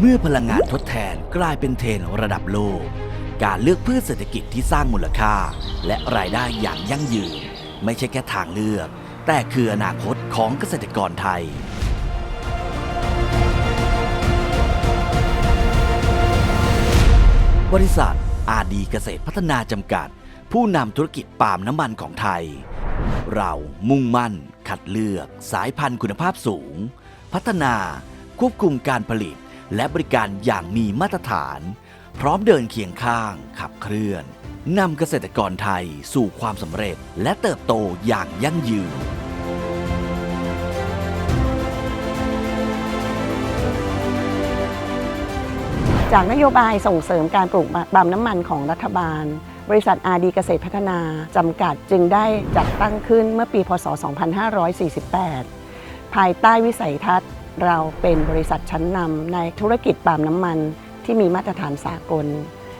เมื่อพลังงานทดแทนกลายเป็นเทรนระดับโลก การเลือกพืชเศรษฐกิจที่สร้างมูลค่า และรายได้อย่างยั่งยืน ไม่ใช่แค่ทางเลือก แต่คืออนาคตของเกษตรกรไทยบริษัทอาดีเกษตรพัฒนาจำกัด ผู้นำธุรกิจปาล์มน้ำมันของไทย เรามุ่งมั่น คัดเลือก สายพันธุ์คุณภาพสูง พัฒนาควบคุมการผลิต และบริการอย่างมีมาตรฐาน พร้อมเดินเคียงข้างขับเคลื่อนนำเกษตรกรไทยสู่ความสำเร็จและเติบโตอย่างยั่งยืน จากนโยบายส่งเสริมการปลูกปาล์มน้ำมันของรัฐบาล บริษัทอาดีเกษตรพัฒนา จำกัดจึงได้จัดตั้งขึ้นเมื่อปี พศ 2548 ภายใต้วิสัยทัศน์ เราเป็นบริษัทชั้นนำในธุรกิจปาล์มน้ำมันที่มีมาตรฐานสากล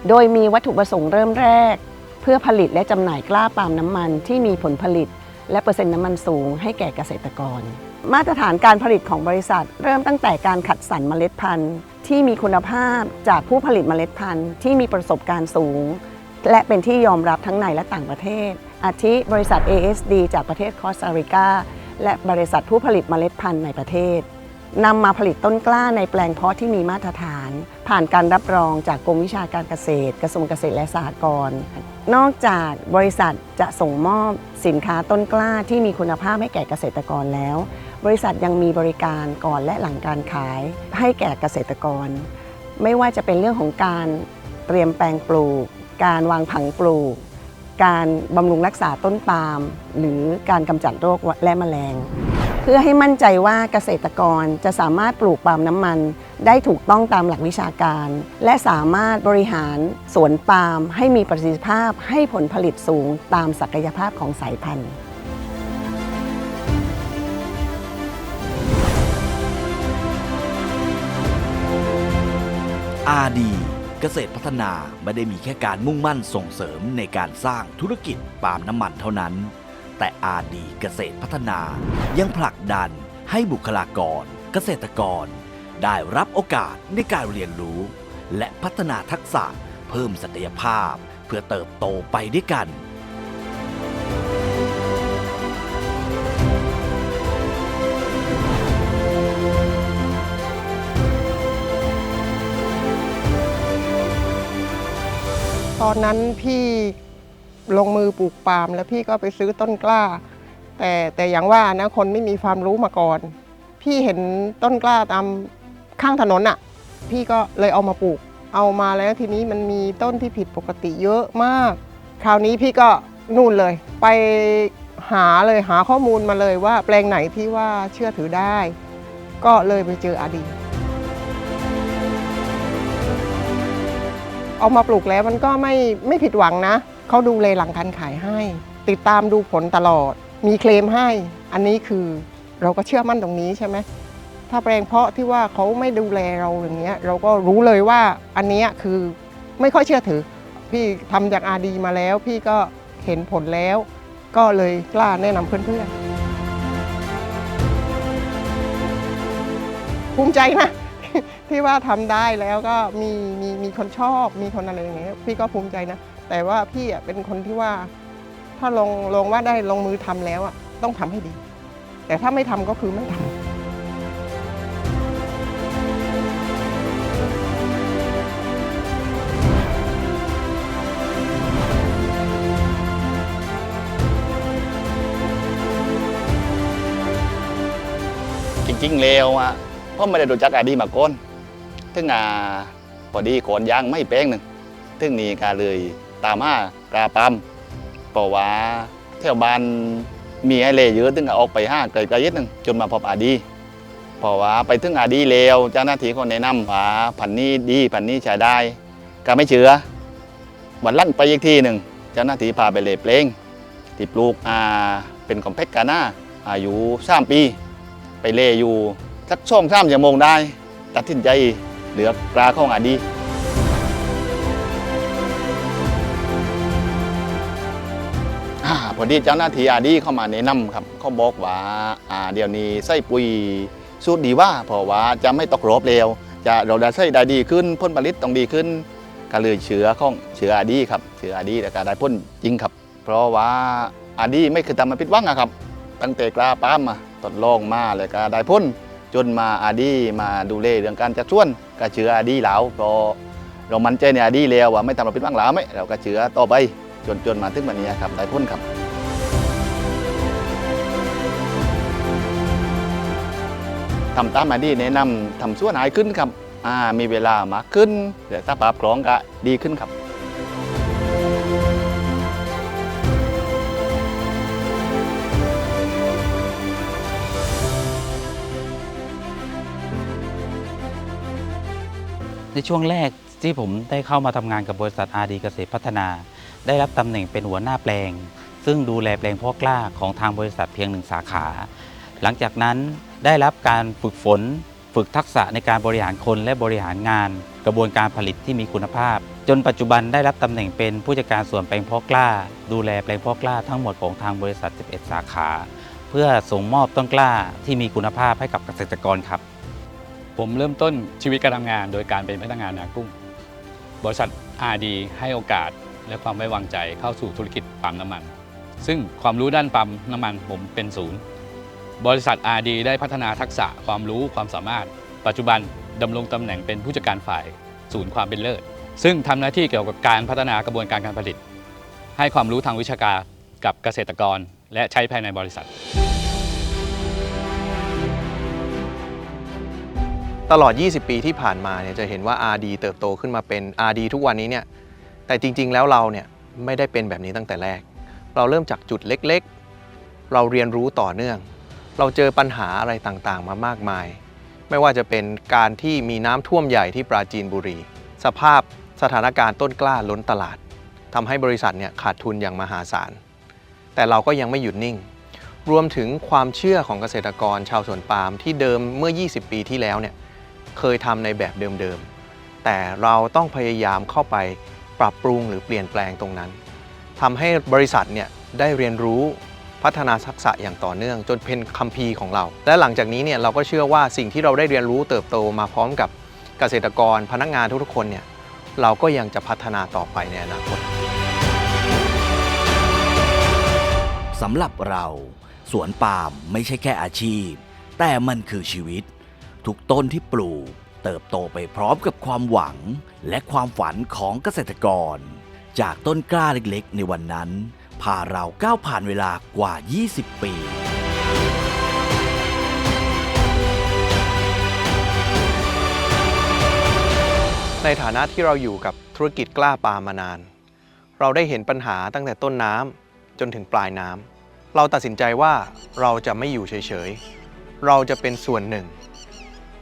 โดยมีวัตถุประสงค์เริ่มแรก เพื่อผลิตและจำหน่ายกล้าปาล์มน้ำมันที่มีผลผลิต และเปอร์เซ็นต์น้ำมันสูงให้แก่เกษตรกร มาตรฐานการผลิตของบริษัท เริ่มตั้งแต่การคัดสรรเมล็ดพันธุ์ที่มีคุณภาพจากผู้ผลิตเมล็ดพันธุ์ที่มีประสบการณ์สูง และเป็นที่ยอมรับทั้งในและต่างประเทศ อาทิบริษัท ASD จากประเทศคอสตาริกาและบริษัทผู้ผลิตเมล็ดพันธุ์ในประเทศ นำมาผลิตต้นกล้าในแปลงเพาะที่มีมาตรฐาน ผ่านการรับรองจากกรมวิชาการเกษตร กระทรวงเกษตรและสหกรณ์นอกจากบริษัทจะส่งมอบสินค้าต้นกล้าที่มีคุณภาพให้แก่เกษตรกรแล้ว บริษัทยังมีบริการก่อนและหลังการขายให้แก่เกษตรกร ไม่ว่าจะเป็นเรื่องของการเตรียมแปลงปลูก การวางผังปลูก การบำรุงรักษาต้นปาล์มหรือการกำจัดโรคและแมลง พื่อให้มั่นใจว่าเกษตรกรจะสามารถปลูกปาล์มน้ำมัน ได้ถูกต้องตามหลักวิชาการ และสามารถบริหารสวนปาล์มให้มีประสิทธิภาพให้ผลผลิตสูงตามศักยภาพของสายพันธุ์อาดีเกษตรพัฒนาไม่ได้มีแค่การมุ่งมั่นส่งเสริมในการสร้างธุรกิจปาล์มน้ำมันเท่านั้น แต่อาดีเกษตรพัฒนา ยังผลักดันให้บุคลากร เกษตรกร ได้รับโอกาสในการเรียนรู้ และพัฒนาทักษะเพิ่มศักยภาพเพื่อเติบโตไปด้วยกัน ตอนนั้นพี่ ลงมือปลูกปาล์มแล้วพี่ก็ไปซื้อต้นกล้า แต่แต่อย่างว่านะคนไม่มีความรู้มาก่อน พี่เห็นต้นกล้าตามข้างถนนอะ่ะ พี่ก็เลยเอามาปลูก เอามาแล้วทีนี้มันมีต้นที่ผิดปกติเยอะมาก คราวนี้พี่ก็นู่นเลย ไปหาเลยหาข้อมูลมาเลยว่าแปลงไหนที่ว่าเชื่อถือได้ ก็เลยไปเจออดีเอามาปลูกแล้วมันก็ไม่ไม่ผิดหวังนะ เขาดูแลหลังการขายให้ ติดตามดูผลตลอด มีเคลมให้ อันนี้คือเราก็เชื่อมั่นตรงนี้ใช่ไหมถ้าแปลงเพาะที่ว่าเขาไม่ดูแลเราอย่างเงี้ย เราก็รู้เลยว่าอันนี้คือไม่ค่อยเชื่อถือ พี่ทำจากอาดีมาแล้ว พี่ก็เห็นผลแล้ว ก็เลยกล้าแนะนำเพื่อนๆ ภูมิใจนะที่ว่าทำได้แล้วก็มีมีมีคนชอบมีคนอะไรอย่างเงี้ยพี่ก็ภูมิใจนะ แต่ว่าพี่เป็นคนที่ว่า ถ้าลงลงว่าได้ลงมือทำแล้วอะต้องทำให้ดี แต่ถ้าไม่ทำก็คือไม่ทำจริงๆแล้วอะพราะไม่ได้รู้จักอาดีมาก่อนถึงอ่าพอดีโคนยางไม่แป้งหนึ่งถึงนี่ก็เลย ตามหากาปั๊มเพราะว่าแถวบ้านมีไอเลเยอะถึงออกไปห้าไกลๆนิดหนึ่งจนมาพบอาดีเพราะว่าไปถึงอาดีแล้วเจ้าหน้าที่คนแนะนำว่าพันนี้ดีพันนี้ใช้ได้ก็ไม่เชื่อวันลั่นไปอีกทีหนึ่งเจ้าหน้าที่พาไปเลเพลงที่ปลูกอ่าเป็นคอมเพกกาน่าอายุสามปี ไปเล่อยู่สักช่องสามชั่วโมงได้ ตัดสินใจเหลือกปลาข้องอาดี พอดีเจ้าหน้าที่อาดีเข้ามาแนะนำครับเขาบอกว่าอ่าเดี๋ยวนี้ใส่ปุ๋ยสูตรดีว่าเพราะว่าจะไม่ตกรอบเร็วจะเราได้ใช้ได้ดีขึ้นผลผลิตต้องดีขึ้นก็เลยเชื้อของเชื้ออาดีครับเชื้ออาดีแต่ก็ได้ผลจริงครับ เพราะว่าอาดีไม่เคยทำมาผิดหวังอะครับ ตั้งแต่กล้าป้ามมาทดลองมาเลยก็ได้พ้นจนมาอาดีมาดูแลเรื่องการจัดส่วนก็เชื้ออาดีแล้วเพราะเรามันใจในอาดีแล้วว่าไม่ทำเราผิดหวังแล้วไหมเราก็เชื้อต่อไปจนจนมาถึงวันนี้ครับได้พ้นครับ ทำตามอาดีแนะนำทำส่วนหายขึ้นครับอ่ามีเวลามากขึ้นเดี๋ยวถ้าปรับคล้องก็ดีขึ้นครับในช่วงแรกที่ผมได้เข้ามาทำงานกับบริษัทอาดีเกษตรพัฒนา ได้รับตำแหน่งเป็นหัวหน้าแปลง ซึ่งดูแลแปลงพ่อกล้าของทางบริษัทเพียงหนึ่งสาขา หลังจากนั้น ได้รับการฝึกฝน ฝึกทักษะในการบริหารคนและบริหารงาน กระบวนการผลิตที่มีคุณภาพ จนปัจจุบันได้รับตำแหน่งเป็นผู้จัดการส่วนแปลงพ่อกล้า ดูแลแปลงพ่อกล้าทั้งหมดของทางบริษัท 11 สาขา เพื่อส่งมอบต้นกล้าที่มีคุณภาพให้กับเกษตรกรครับ ผมเริ่มต้นชีวิตการทำงาน โดยการเป็นพนักงานนากุ้ง บริษัท RD ให้โอกาสและความไว้วางใจเข้าสู่ธุรกิจปั๊มน้ำมัน ซึ่งความรู้ด้านปั๊มน้ำมันผมเป็นศูนย์ บริษัท RD ได้พัฒนาทักษะความรู้ความสามารถ ปัจจุบันดำรงตำแหน่งเป็นผู้จัดการฝ่ายศูนย์ความเป็นเลิศ ซึ่งทำหน้าที่เกี่ยวกับการพัฒนากระบวนการการผลิต ให้ความรู้ทางวิชาการกับเกษตรกร และใช้ภายในบริษัท ตลอด 20 ปีที่ผ่านมาเนี่ยจะเห็นว่า RD เติบโตขึ้นมาเป็น RD ทุกวันนี้เนี่ยแต่จริง ๆ แล้วเราเนี่ยไม่ได้เป็นแบบนี้ตั้งแต่แรก เราเริ่มจากจุดเล็ก ๆ เราเรียนรู้ต่อเนื่อง เราเจอปัญหาอะไรต่างๆ มามากมาย ไม่ว่าจะเป็นการที่มีน้ำท่วมใหญ่ที่ปราจีนบุรี สภาพสถานการณ์ต้นกล้าล้นตลาดทำให้บริษัทเนี่ยขาดทุนอย่างมหาศาล แต่เราก็ยังไม่หยุดนิ่ง รวมถึงความเชื่อของเกษตรกรชาวสวนปาล์มที่เดิมเมื่อ 20 ปีที่แล้วเนี่ยเคยทำในแบบเดิมๆ แต่เราต้องพยายามเข้าไปปรับปรุงหรือเปลี่ยนแปลงตรงนั้นทำให้บริษัทเนี่ยได้เรียนรู้ พัฒนาทักษะอย่างต่อเนื่อง จนเป็นคัมภีร์ของเรา และหลังจากนี้เนี่ยเราก็เชื่อว่าสิ่งที่เราได้เรียนรู้เติบโตมาพร้อมกับเกษตรกรพนักงานทุกๆคนเนี่ยเราก็ยังจะพัฒนาต่อไปในอนาคตสำหรับเรา สวนปาล์มไม่ใช่แค่อาชีพ แต่มันคือชีวิต ทุกต้นที่ปลูก เติบโตไปพร้อมกับความหวัง และความฝันของเกษตรกร จากต้นกล้าเล็กๆ ในวันนั้น พาเราก้าวผ่านเวลากว่า 20 ปีในฐานะที่เราอยู่กับธุรกิจกล้าปาล์มานาน เราได้เห็นปัญหาตั้งแต่ต้นน้ำจนถึงปลายน้ำเราตัดสินใจว่าเราจะไม่อยู่เฉยๆ เราจะเป็นส่วนหนึ่ง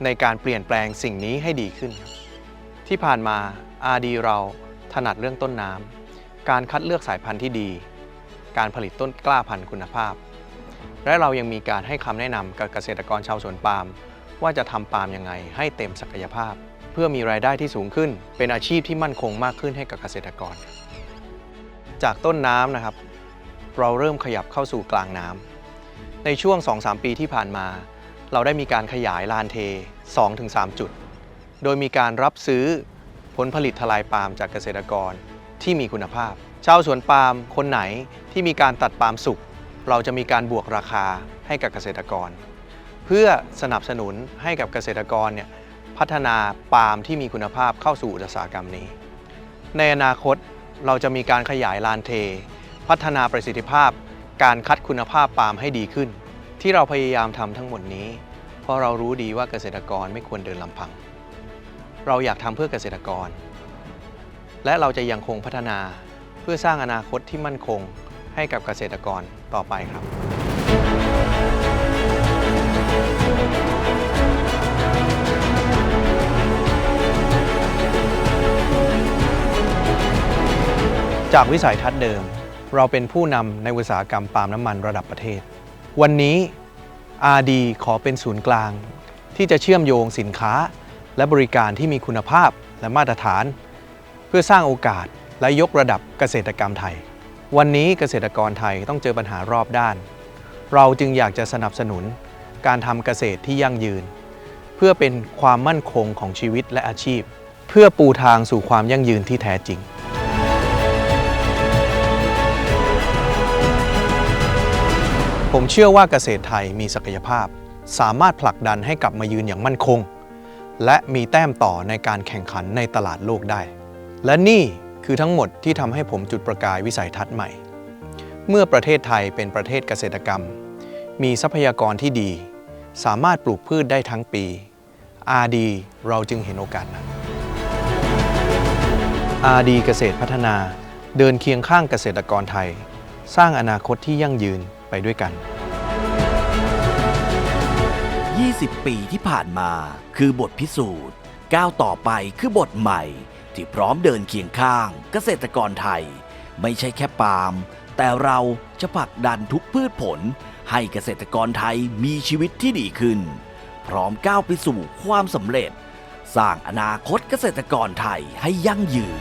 ในการเปลี่ยนแปลงสิ่งนี้ให้ดีขึ้น ที่ผ่านมาอาดีเราถนัดเรื่องต้นน้ำการคัดเลือกสายพันธุ์ที่ดี การผลิตต้นกล้าพันธุ์คุณภาพ และเรายังมีการให้คำแนะนำกับเกษตรกรชาวสวนปาล์มว่าจะทำปาล์มยังไงให้เต็มศักยภาพ เพื่อมีรายได้ที่สูงขึ้น เป็นอาชีพที่มั่นคงมากขึ้นให้กับเกษตรกร จากต้นน้ำนะครับ เราเริ่มขยับเข้าสู่กลางน้ำในช่วง 2-3 ปีที่ผ่านมา เราได้มีการขยายลานเท 2-3 จุด โดยมีการรับซื้อผลผลิตทลายปาล์มจากเกษตรกรที่มีคุณภาพ ชาวสวนปาล์มคนไหนที่มีการตัดปาล์มสุกเราจะมีการบวกราคาให้กับเกษตรกร เพื่อสนับสนุนให้กับเกษตรกรเนี่ยพัฒนาปาล์มที่มีคุณภาพเข้าสู่อุตสาหกรรมนี้ ในอนาคตเราจะมีการขยายลานเท พัฒนาประสิทธิภาพ การคัดคุณภาพปาล์มให้ดีขึ้น ที่เราพยายามทำทั้งหมดนี้ เพราะเรารู้ดีว่าเกษตรกรไม่ควรเดินลำพัง เราอยากทำเพื่อเกษตรกร และเราจะยังคงพัฒนา เพื่อสร้างอนาคตที่มั่นคงให้กับเกษตรกรต่อไปครับ จากวิสัยทัศน์เดิม เราเป็นผู้นำในอุตสาหกรรมปาล์มน้ำมันระดับประเทศ วันนี้ RD ขอเป็นศูนย์กลาง ที่จะเชื่อมโยงสินค้า และบริการที่มีคุณภาพและมาตรฐาน เพื่อสร้างโอกาส และยกระดับเกษตรกรรมไทย วันนี้เกษตรกรไทยต้องเจอปัญหารอบด้าน เราจึงอยากจะสนับสนุนการทำเกษตรที่ยั่งยืน เพื่อเป็นความมั่นคงของชีวิตและอาชีพ เพื่อปูทางสู่ความยั่งยืนที่แท้จริงผมเชื่อว่าเกษตรไทยมีศักยภาพ สามารถผลักดันให้กลับมายืนอย่างมั่นคง และมีแต้มต่อในการแข่งขันในตลาดโลกได้ และนี่ คือทั้งหมดที่ทำให้ผมจุดประกายวิสัยทัศน์ใหม่ เมื่อประเทศไทยเป็นประเทศเกษตรกรรม มีทรัพยากรที่ดี สามารถปลูกพืชได้ทั้งปีอาดีเราจึงเห็นโอกาสนั้นอาดีเกษตรพัฒนาเดินเคียงข้างเกษตรกรไทย สร้างอนาคตที่ยั่งยืนไปด้วยกัน 20 ปีที่ผ่านมาคือบทพิสูจน์ ก้าวต่อไปคือบทใหม่ ที่พร้อมเดินเคียงข้างเกษตรกรไทย ไม่ใช่แค่ปาล์มแต่เราจะผลักดันทุกพืชผล ให้เกษตรกรไทยมีชีวิตที่ดีขึ้น พร้อมก้าวไปสู่ความสำเร็จ สร้างอนาคตเกษตรกรไทยให้ยั่งยืน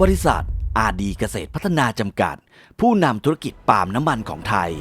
บริษัทอาดีเกษตรพัฒนาจำกัด ผู้นำธุรกิจปาล์มน้ำมันของไทย